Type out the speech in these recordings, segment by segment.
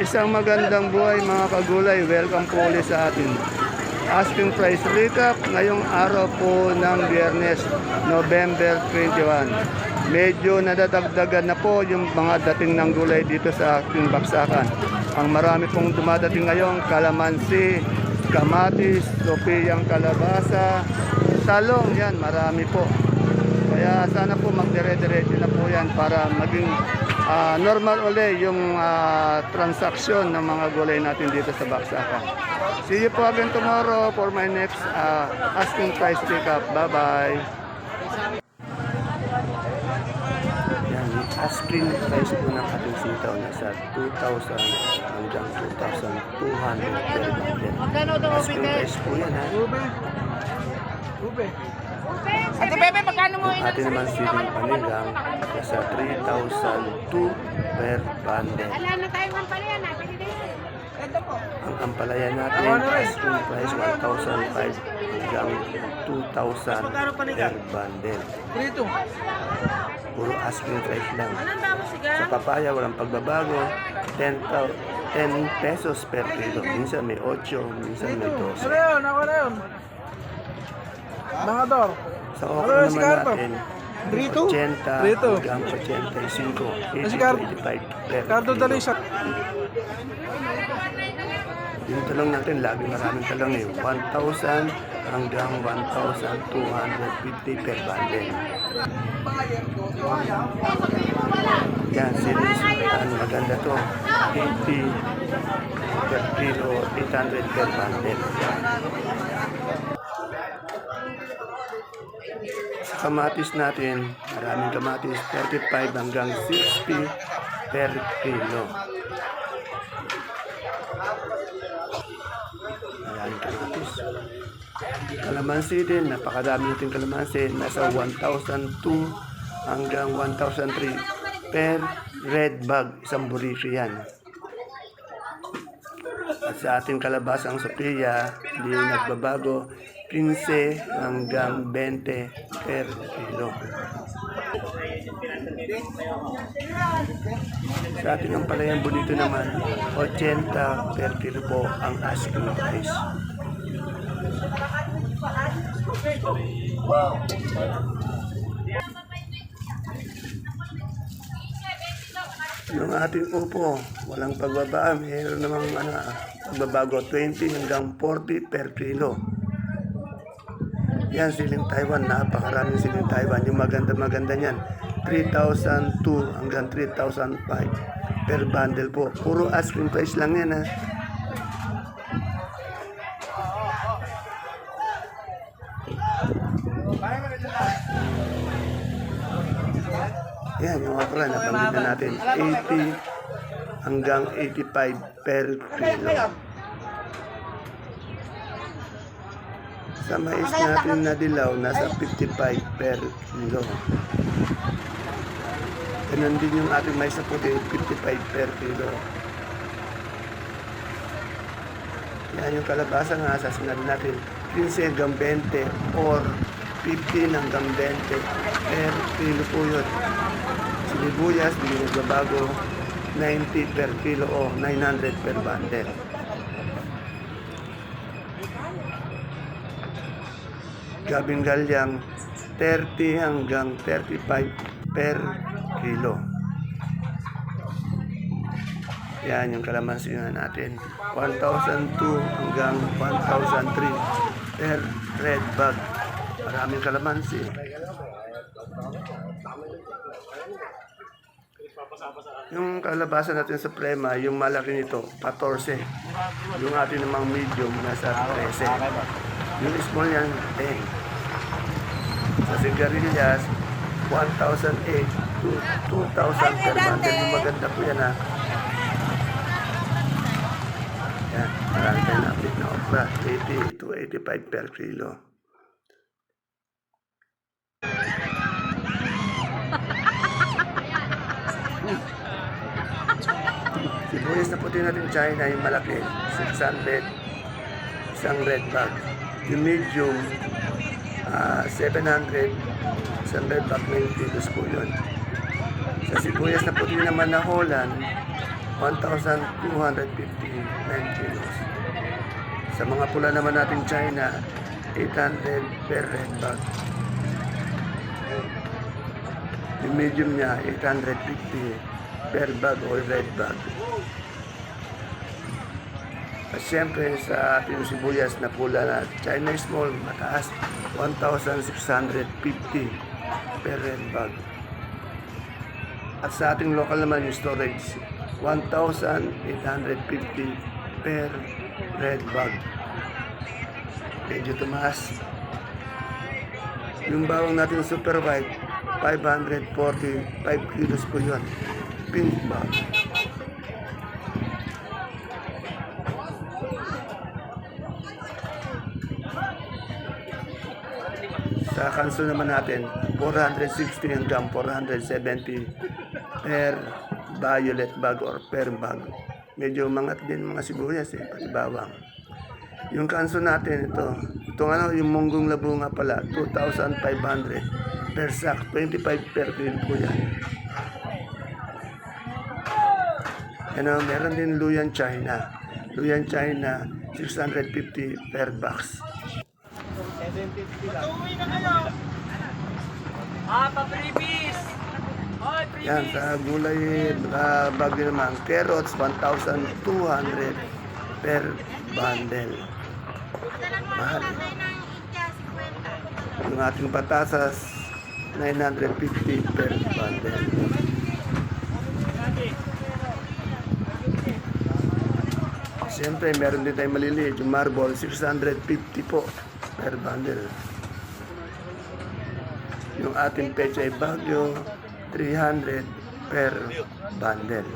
Isang magandang buhay mga kagulay. Welcome po ulit sa atin. Asking price recap ngayong araw po ng Biyernes, November 21. Medyo nadadagdagan na po yung mga dating ng gulay dito sa ating baksakan. Ang marami pong dumadating ngayon, kalamansi, kamatis, sopiyang kalabasa, talong, yan, marami po. Kaya sana po magdire-diretso na po yan para maging ah, normal uli yung ah, transaksyon ng mga gulay natin dito sa Baksakan. See you po again tomorrow for my next ah, asking price pickup. Bye-bye! Yan, asking price po ng ating sitaw nasa 2,000 hanggang 2,200 per bundle. Asking price po yan ha. Ate Bebe, magkano mo Yung ating naman siling panigang nasa 3,002 per bundle. Wala na tayong kampalya na. Ito po. Ang ampalaya natin, asking price 1,005 hanggang 2,000 per bundle. Dito. Puro asking price lang. Anong damo siga? Sa papaya, walang pagbabago. 10, tau- 10 pesos per kilo. Minsan may 8, minsan may 12. Ano yun? Ako na yun. Mga dor. Sa Ano okra yung naman natin, Dito? 80 Dito. hanggang 85, 80 Sikarto. 85 per Kardo kilo. dali sa... Yung talong natin, lagi maraming talong eh. 1,000 hanggang 1,250 per bundle. Yan, silis. Ang maganda to. 80 per kilo, 800 per bundle. Kamatis natin, maraming kamatis, 35 hanggang 60 per kilo. Ayan, kamatis. Kalamansi din, napakadami natin kalamansi. Nasa 1,002 hanggang 1,003 per red bag. Isang burrito yan. At sa ating kalabasang Sophia, hindi nagbabago. 15 hanggang 20 per kilo. Sa ating ang palayang bonito naman, 80 per kilo po ang asking price. Yung ating upo, walang pagbaba, mayroon namang ano, ah, pagbabago, 20 hanggang 40 per kilo. Yan, siling Taiwan, napakaraming siling Taiwan. Yung maganda-maganda niyan, 3,002 hanggang 3,005 per bundle po. Puro asking price lang yan ha. Yan, yung okra, na natin. 80 hanggang 85 per kilo. Sa mais natin na dilaw, nasa 55 per kilo. Ganun din yung ating mais na puti, 55 per kilo. Yan yung kalabasa nga, sasinabi natin, 15 hanggang 20 or 15 hanggang 20 per kilo po yun. Sinibuyas, nagbabago, 90 per kilo o 900 per bundle. Gabing galyang 30 hanggang 35 per kilo. Yan yung kalamansi nga natin. 1,002 hanggang 1,003 per red bag. Maraming kalamansi. Yung kalabasa natin sa prema, yung malaki nito, 14. Yung atin namang medium, nasa 13. Yung small yan, 10. Sa sigarilyas, 1,008 to 2,000 per bundle. Yung maganda po yan ha. Yan, marami tayong update na okra. 80 to 85 per kilo. Sibuyas na puti natin China, yung malaki, 600, isang red bag. Yung medium, ah, 700, isang red bag, 9 kilos po yun. Sa sibuyas na puti naman na Holland, 1,259 kilos. Sa mga pula naman natin China, 800 per red bag. Yung medium niya, 850 per bag o red bag. At syempre sa ating sibuyas na pula na China small, mataas, 1,650 per red bag. At sa ating local naman yung storage, 1,850 per red bag. Medyo tumaas. Yung bawang natin super white, 545 kilos po yun. Pink bag. Kanso naman natin, 460 hanggang 470 per violet bag or per bag. Medyo mangat din mga sibuyas eh, pati bawang. Yung kanso natin ito, itong ano, yung munggong labo pala, 2,500 per sack, 25 per kilo po yan. Ano, meron din Luyan China. Luyan China, 650 per box. Ah, pa-freebies! Oy, Yan, sa gulay uh, bagyo naman, carrots, 1,200 per bundle. Mahal. Yung ating patasas, 950 per bundle. Siyempre, meron din tayong maliliit. Yung marble, 650 po per bundle. Yung ating pechay bagyo, 300 per bundle.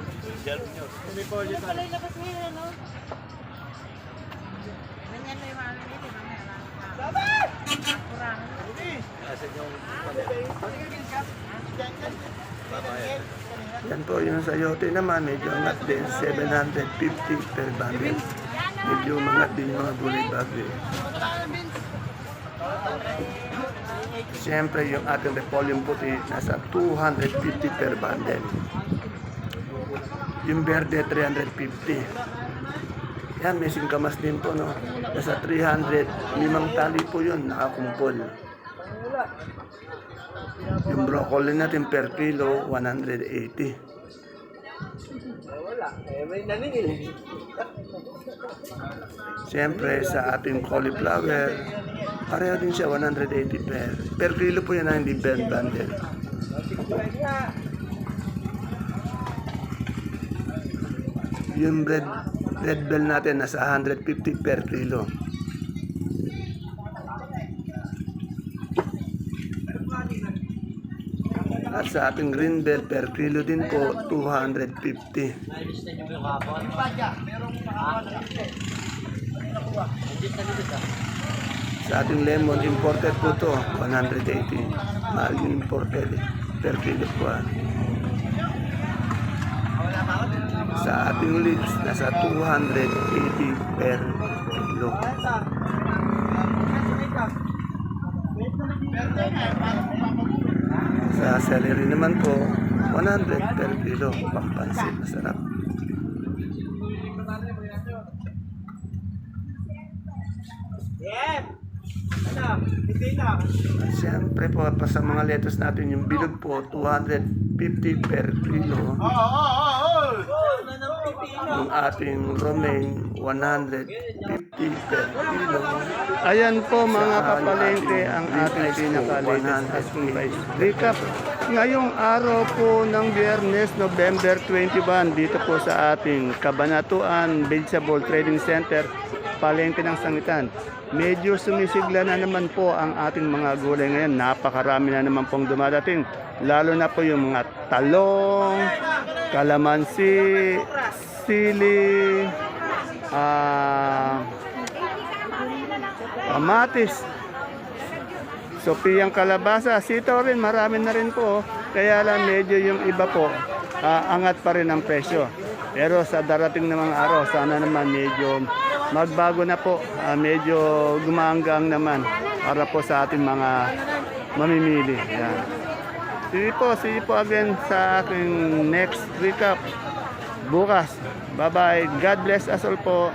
Yan po, yung sayote naman, medyo angat din, 750 per bundle. Medyo umangat din mga gulay bagyo. Siyempre, yung ating repolyo puti, nasa 250 per bundle. Yung verde, 350. Yan, may singkamas din po, no? Nasa 300, limang tali po yun, nakakumpol. Yung broccoli natin per kilo, 180. Siyempre, sa ating cauliflower, pareho din siya, 180 per. Per kilo po yan, ah, hindi per bundle. Yung red, red bell natin, nasa 150 per kilo. Sa ating green bell per kilo din po, 250. Sa ating lemon, imported po to 180. Mahal yung imported eh. per kilo po. ah. Sa ating leeks, nasa 280 per kilo. Sa celery naman po, 100 per kilo. Pampansin, masarap. At siyempre po, pa sa mga lettuce natin, yung bilog po, 250 per kilo. Yung ating romaine, 150 per kilo. Ayan po mga kapalengke ang ating pinaka-latest price. Recap, ngayong araw po ng Biyernes, November 21, dito po sa ating Kabanatuan Vegetable Trading Center, palengke ng sangitan. Medyo sumisigla na naman po ang ating mga gulay ngayon. Napakarami na naman pong dumadating. Lalo na po yung mga talong, kalamansi, sili, ah, kamatis, Sopiyang kalabasa, sitaw rin, marami na rin po. Kaya lang medyo yung iba po, ah, angat pa rin ang presyo. Pero sa darating na mga araw, sana naman medyo magbago na po. Ah, medyo gumanggang naman para po sa ating mga mamimili. Yan. Sige po, sige po again sa aking next recap. bukas. Bye-bye. God bless us all po.